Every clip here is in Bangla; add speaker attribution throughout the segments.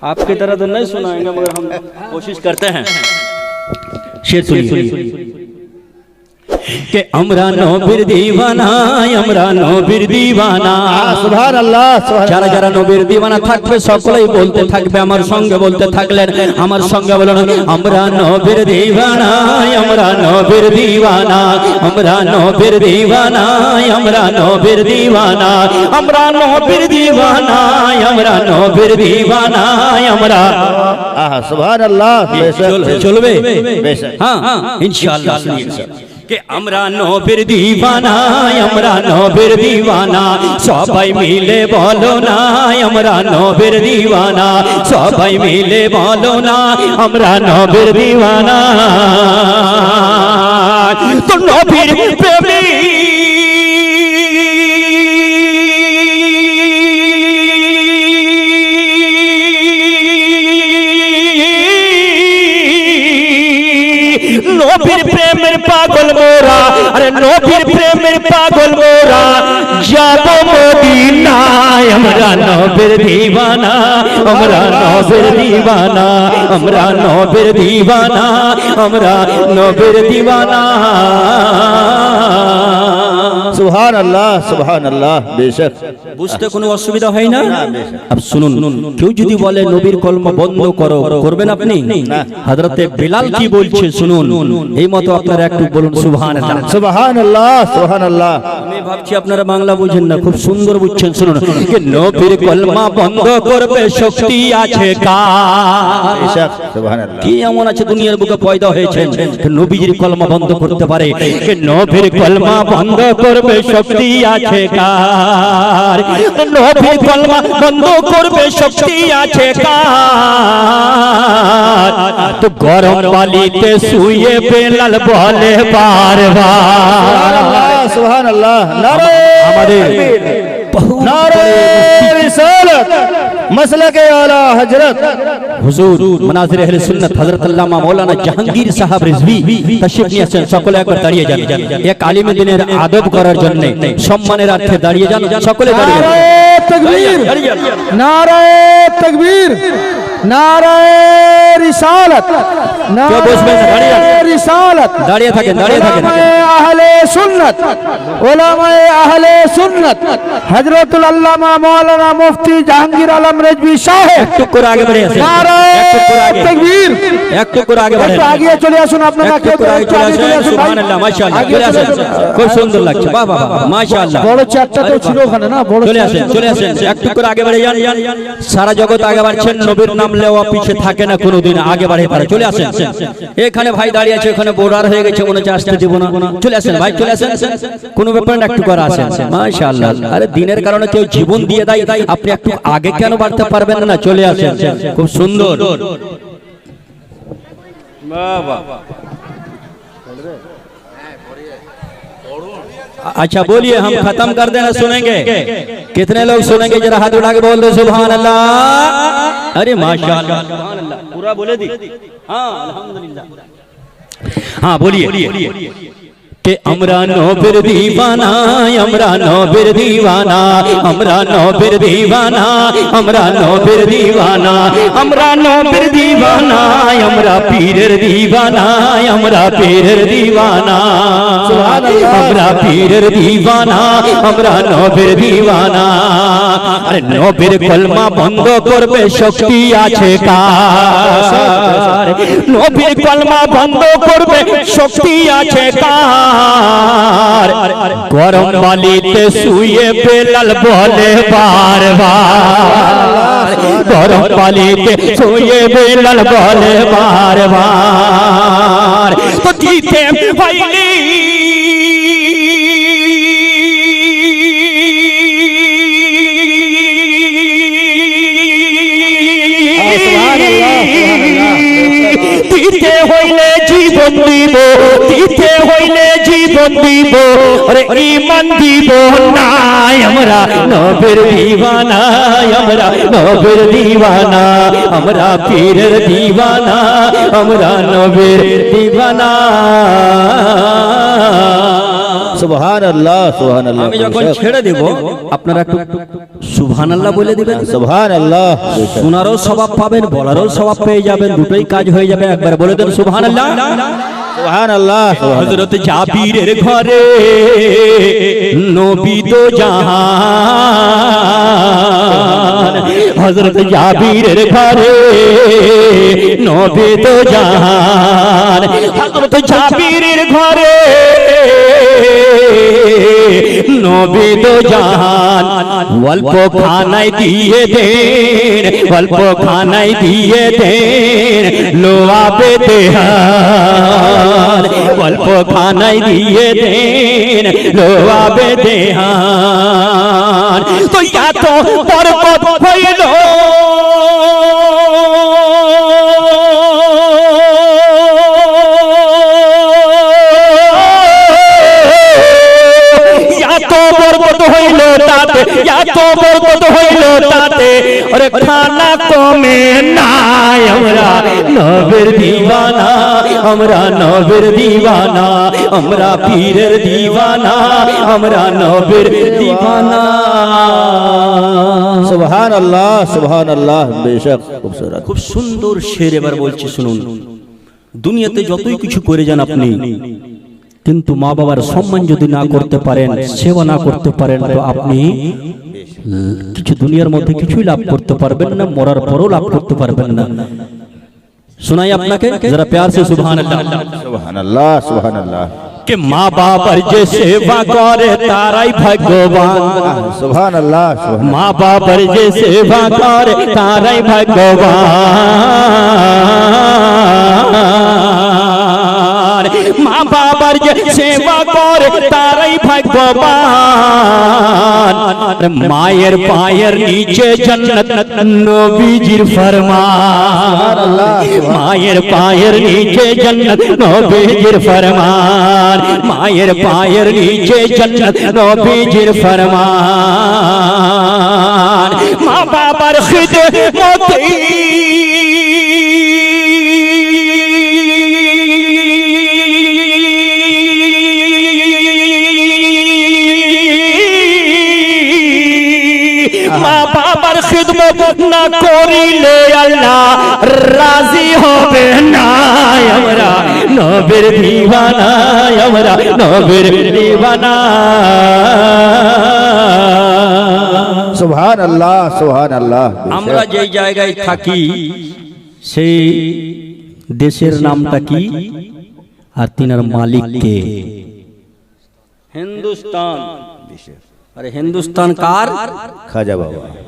Speaker 1: آپ کی طرح تو نہیں سنائیں گے مگر ہم کوشش کرتے ہیں۔ شیر سنیے۔ के আমরা নবীর দিওয়ানা আমরা নবীর দিওয়ানা
Speaker 2: সুবহান আল্লাহ
Speaker 1: যারা যারা নবীর দিওয়ানা থাকবে সকলেই বলতে থাকবে আমার সঙ্গে বলতে থাকলেন আমার সঙ্গে বলুন আমরা নবীর দিওয়ানা আমরা নবীর দিওয়ানা আমরা নবীর দিওয়ানা আমরা নবীর দিওয়ানা আমরা নবীর দিওয়ানা আমরা নবীর দিওয়ানা আমরা
Speaker 2: আহা সুবহান আল্লাহ বেশক
Speaker 1: চলবে? হ্যাঁ ইনশাআল্লাহ কে আমরা নবীর দিওয়ানা আমরা নবীর দিওয়ানা। সবাই মিলে বলো না আমরা নবীর দিওয়ানা। সবাই মিলে বলো না আমরা নবীর দিওয়ানা। তো নবীর নবীর নবীর প্রেমের পাগল মোরা, যাব মদিনায়। আমরা নবীর দিওয়ানা আমরা নবীর দিওয়ানা আমরা নবীর দিওয়ানা আমরা নবীর দিওয়ানা
Speaker 2: সুবহান আল্লাহ সুবহান আল্লাহ বেশক।
Speaker 1: বুঝতে কোনো অসুবিধা হয় না। আব শুনুন কেউ যদি বলে নবীর কলমা বন্ধ করো করবেন আপনি। হযরতে বিলাল কি বলছে? শুনুন। এই মতো আপনারা একটু বলুন
Speaker 2: সুবহান আল্লাহ সুবহান আল্লাহ
Speaker 1: আমি ভাবছি আপনারা বাংলা বুঝেন না খুব সুন্দর বুঝছেন শুনুন। যে নবীর কলমা বন্ধ করবে শক্তি আছে কার?
Speaker 2: বেশক সুবহান আল্লাহ
Speaker 1: কি এমন আছে দুনিয়ার বুকে পয়দা হয়েছে নবীজির কলমা বন্ধ করতে পারে। যে নবীর কলমা বন্ধ করবে শক্তি আছে কার? নবী কলমা বন্ধ করবে শক্তি আছে কার? তো গরম বালিতে শুয়ে বেলাল বলে বারবার।
Speaker 2: সুবহানাল্লাহ নারে
Speaker 1: আমাদের বহু
Speaker 2: নারে রিসালাত মাসলাকে আলা হযরত
Speaker 1: হুজুর মনাজির আহলে সুন্নাত হযরত আল্লামা মাওলানা জাহাঙ্গীর সাহেব রিজভী তাশরীফ নিয়ে আসেন সকলে একবার দাঁড়িয়ে যান এক আলিমে দিনের আদব করার জন্য সম্মানের অর্থে দাঁড়িয়ে যান সকলে দাঁড়িয়ে যান
Speaker 3: নারায়ে তকবীর
Speaker 1: দাঁড়িয়ে যান।
Speaker 3: নারায়ে তকবীর নারায়ে রিসালাত।
Speaker 1: দাঁড়িয়ে থাকেন দাঁড়িয়ে থাকেন।
Speaker 3: আহলে সুন্নাত ওলামায়ে আহলে সুন্নাত। হযরতুল আল্লামা মাওলানা মুফতি জাহাঙ্গীর আলম রেজভী সাহেব।
Speaker 1: একটু করে আগে বেড়ে আসেন।
Speaker 3: নারায়ে তকবীর
Speaker 1: একটু করে আগে
Speaker 3: একটু
Speaker 1: বাড়েন।
Speaker 3: চলে আসুন আপনারা
Speaker 1: আগে চলে আসুন। সুবহানাল্লাহ মাশাআল্লাহ। চলে আসেন। খুব সুন্দর লাগছে। বাহ বাহ মাশাআল্লাহ।
Speaker 3: বড় চারটা তো ছিল ওখানে না বড়
Speaker 1: চলে আসেন চলে আসেন একটু করে আগে বাড়ে যান সারা জগৎ আগে বাড়ছেন নবীর নাম লেওয়া পিছে থাকে না কোনোদিন আগে বাড়ে পারে। চলে আসেন। এখানে ভাই দাঁড়িয়ে আছে ওখানে বোর্ডার হয়ে গেছে মনে হচ্ছে আসতে দিব না। চলে আসেন ভাই চলে আসেন। কোনো ব্যাপার না একটু করে আসেন মাশাআল্লাহ। আরে দিনের কারণে কেউ জীবন দিয়ে দেয় আপনি একটু আগে কেন বাড়তে পারবেন না? চলে আসেন। খুব সুন্দর। اچھا بولیے ہم ختم کر دینا سنیں گے۔ کتنے لوگ سنیں گے؟ جرا ہاتھ اٹھا کے بول دو سبحان اللہ۔ ارے ماشاء اللہ۔ پورا بولے دی۔ ہاں الحمدللہ۔ ہاں بولیے۔ ہاں، के আমরা নবীর দিওয়ানা আমরা নবীর দিওয়ানা আমরা নবীর দিওয়ানা আমরা নবীর দিওয়ানা আমরা নবীর দিওয়ানা আমরা পীরের দিওয়ানা আমরা পীরের দিওয়ানা আমরা পীরের দিওয়ানা আমরা নবীর দিওয়ানা আরে নবীর কলমা বন্ধ করবে শক্তি আছে কার নবীর কলমা বন্ধ করবে শক্তি আছে কার بار گرم والی تے سوئے بلال بولے بار بار۔ گرم والی تے سوئے بلال بولے بار بار۔ تو جیتے بھائی دیتے جی ہوئے جیون تیتے ہوئی لے جی জীবন দিব আরে ইমান দিব নাই আমরা নবের দিওয়ানা আমরা নবের দিওয়ানা আমরা পীরের দিওয়ানা আমরা নবের দিওয়ানা
Speaker 2: সুবহান আল্লাহ সুবহান আল্লাহ
Speaker 1: আমি যখন ছেড়ে দেব আপনারা একটু সুবহান আল্লাহ বলে দিবেন?
Speaker 2: সুবহান আল্লাহ
Speaker 1: শোনারও স্বভাব পাবেন বলারও স্বভাব পেয়ে যাবেন দুটোই কাজ হয়ে যাবে একবার বলে দেন সুবহান আল্লাহ হজরত জাবিরের ঘরে নবী তো জাহান। হজরত জাবিরের ঘরে নবী তো জাহান। হজরত জাবিরের ঘরে নবী তো জাহান। অল্প খানায় দিয়ে দেন। অল্প খানায় দিয়ে দেন। লোয়া হান অল্প খানায় দিয়ে দেন লোয়া বেতে হান তো এত পর্বত হইল। এত হইল তাতে, এত বরকত হইল তাতে। আরে খানা কমে নাই আমরা, নবের দিওয়ানা। আমরা নবের দিওয়ানা আমরা পীরের দিওয়ানা আমরা নবের দিওয়ানা।
Speaker 2: সুবহান আল্লাহ সুবহান আল্লাহ বেশক খুবসুরত।
Speaker 1: খুব সুন্দর শের এবার বলছি শুনুন। দুনিয়াতে যতই কিছু করে যান আপনি কিন্তু মা বাবার সম্মান যদি না করতে পারেন সেবা না করতে পারেন তো আপনি কিছু দুনিয়ার মধ্যে কিছুই লাভ করতে পারবেন না মরার পরও লাভ করতে পারবেন না। سنائیے اپنا کے ذرا پیار سے سبحان
Speaker 2: اللہ۔ سبحان اللہ سبحان
Speaker 1: اللہ۔ کہ ماں باپ ارجے سیوا کرے تارائی
Speaker 2: بھگوان۔ سبحان اللہ
Speaker 1: ماں باپ ارجے سیوا کرے تارائی بھگوان۔ ماں باپ ارجے سیوا کرے تارائی بھگوان۔ মায়ের পায়ের নিচে জন্নত নবীজির ফরমান মায়ের পায়ের নিচে জন্নত নবীজির ফরমান মায়ের পায়ের নিচে জন্নত নবীজির ফরমান মা বাবার খিদমতে মা বাবার খিদমত না করিলে আল্লাহ রাজি হবে না। আমরা নবের দিওয়ানা আমরা নবের দিওয়ানা
Speaker 2: সুবহান আল্লাহ সুবহান আল্লাহ
Speaker 1: আমরা যেই জায়গায় থাকি সেই দেশের নামটা কি? আর তিনার মালিক কে ارے ہندوستان کار خواجہ
Speaker 2: بابا۔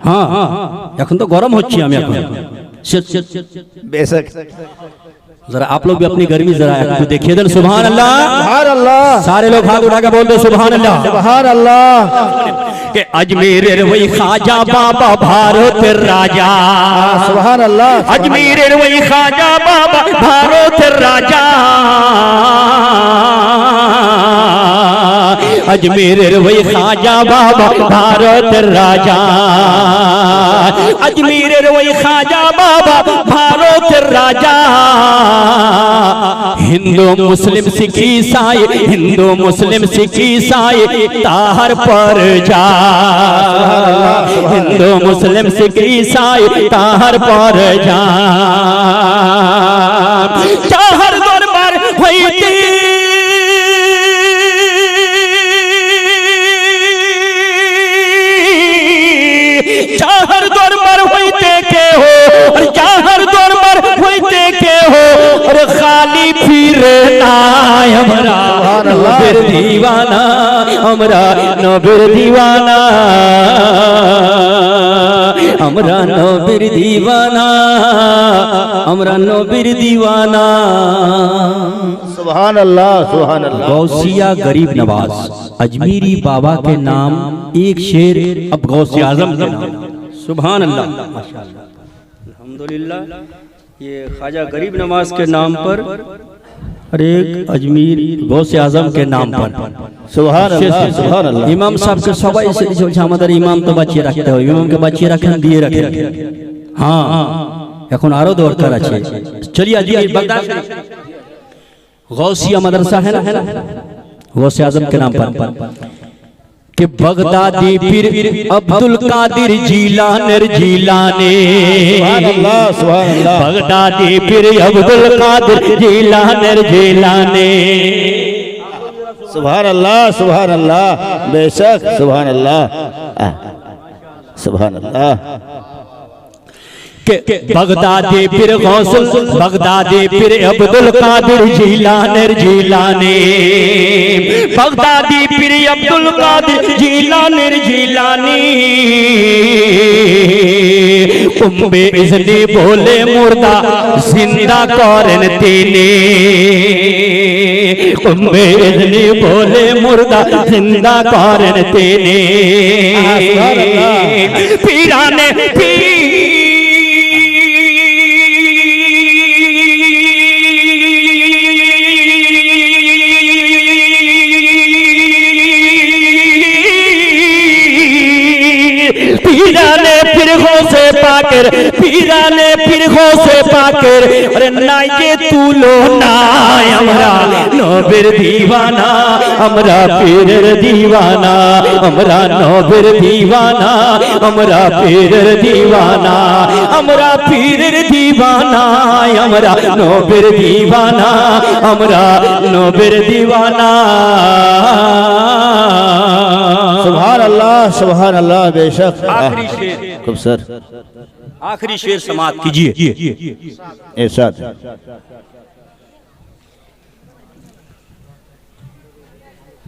Speaker 1: ہاں ہاں یکھن تو হ্যাঁ। এখন তো গরম হচ্ছি আমি بے
Speaker 2: বেশক
Speaker 1: ذرا آپ لوگ بھی اپنی گرمی ذرا ایک
Speaker 2: تو دیکھئے
Speaker 1: دل سبحان اللہ سبحان اللہ سارے لوگ
Speaker 2: ہاتھ اٹھا
Speaker 1: کے بول دو سبحان اللہ سبحان اللہ کہ اج میرے روئی خاجہ بابا بھارت راجہ سبحان اللہ اج میرے روئی خاجہ بابا بھارت راجا اجمیر روی خاجا بابا بھارت راجا۔ اجمیر روی خاجا بابا بھارت راجا۔ ہندو مسلم سکھی سائے، ہندو مسلم سکھ عیسائی تاہر پر جا۔ ہندو مسلم سکھ عیسائی تاہر پر جا۔ لالی پھرنا ہمرا نبر دیوانا ہمرا نبر دیوانا ہمرا نبر دیوانا ہمرا
Speaker 2: نبر دیوانا سبحان اللہ
Speaker 1: سبحان اللہ غوثیہ گریب نواز اجمیری بابا کے نام ایک شیر اب غوثی عظم سبحان اللہ الحمدللہ یہ خاجہ غریب نماز کے نام پر اور ایک اجمیر غوث عظم کے نام پر
Speaker 2: سبحان اللہ امام صاحب
Speaker 1: کے سبائی سے جو جامدر امام تو بچے رکھتے ہو امام کے بچے رکھیں دیئے رکھیں ہاں۔ এখন আরো দরকার আছে চলিয়া দিয়ে غوثیہ مدرسہ ہے نا؟ غوث
Speaker 2: عظم کے نام پر۔
Speaker 1: کہ بغدادی پھر عبدالقادر جیلانر جیلانے
Speaker 2: بغدادی پھر عبدالقادر جیلانر جیلانے سبحان اللہ سبحان اللہ۔ بے
Speaker 1: شک سبحان اللہ۔ سبحان اللہ۔ بغدادی پھر غوثل بغدادی پھر عبدالقادر جیلانر جیلانے بغدادی پھر عبدالقادر جیلانر جیلانی امبے ازنی بولے مردہ زندہ کرن تینے কুম্ভে ইজনি বলে মুর্দা জিন্দা করেন তিনি পিরানে پاکر پیرانے پھر غوث پاکر ارے نہ تو لو نائے امرا نوبر دیوانہ امرا پیر دیوانہ امرا نوبر دیوانہ امرا پیر دیوانہ امرا پیر دیوانا امرا نوبر دیوانہ امرا نوبر دیوانہ
Speaker 2: سبحان اللہ سبحان اللہ بے
Speaker 1: شک خوب
Speaker 2: سر آخری
Speaker 1: شیر سماعت کیجیے ارشاد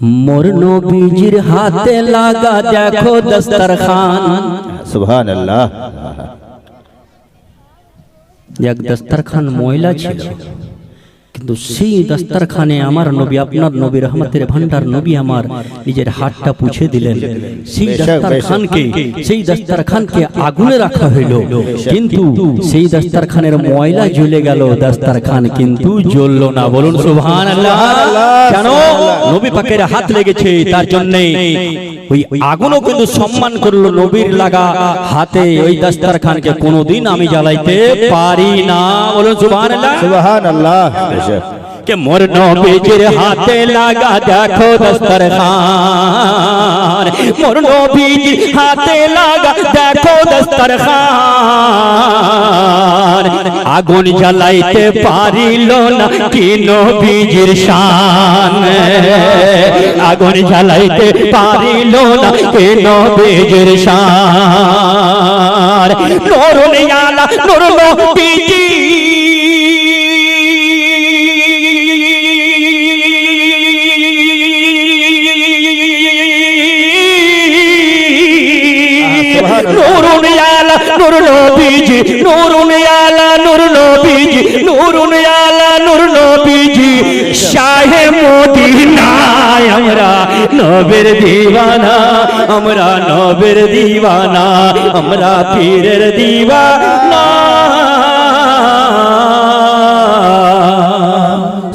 Speaker 2: مرنو
Speaker 1: بیجر جی ہاتے لاگا دیکھو دسترخان
Speaker 2: سبحان اللہ۔
Speaker 1: یک دسترخان مویلہ چھلو۔ কিন্তু সেই দাস্তারখানে আমার নবী আপনার নবী রহমতের ভান্ডার নবী আমার নিজের হাতটা পুছে দিলেন। সেই দাস্তারখানকে সেই দাস্তারখানকে আগুনে রাখা হইল। কিন্তু সেই দাস্তারখানের ময়লা জ্বলে গেল। দাস্তারখান কিন্তু জ্বলল না। বলুন সুবহান আল্লাহ কেন? নবী পাকের হাত লেগেছে তার জন্য। ওই আগুনও কিন্তু সম্মান করল নবীর লাগা হাতে। ওই দাস্তারখানকে কোনোদিন আমি জ্বালাইতে পারি না। বলুন সুবহান আল্লাহ
Speaker 2: সুবহান আল্লাহ
Speaker 1: কে মোর নবীজির হাতে লাগা দেখো দস্তরখান। মোর নবীজির হাতে লাগা দেখো দস্তরখান। আগুন জ্বালাইতে পারিল না কি নবীজির শান? আগুন জ্বালাইতে পারিল না কি নবীজির শান? নরুন আলা নরুন নবীজির নবীজি নুরুন আলা নূর নবীজি নুরুন আলা নূর নবীজি শাহে মদিনায় আমরা নবের দিওয়ানা, আমরা নবের দিওয়ানা, আমরা পীরের দিওয়ানা।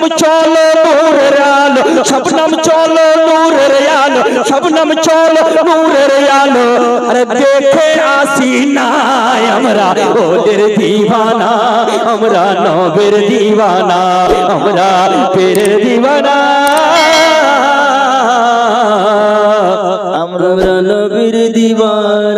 Speaker 1: শবনম চলো নূরের আলো শবনম চলো নূরের আলো শবনম চলো নূরের আলো। আরে দেখে আসি না আমরা ওদের দিবানা, আমরা নবের দিওয়ানা আমরা পীরের দিওয়ানা আমরা নবীর দিওয়ানা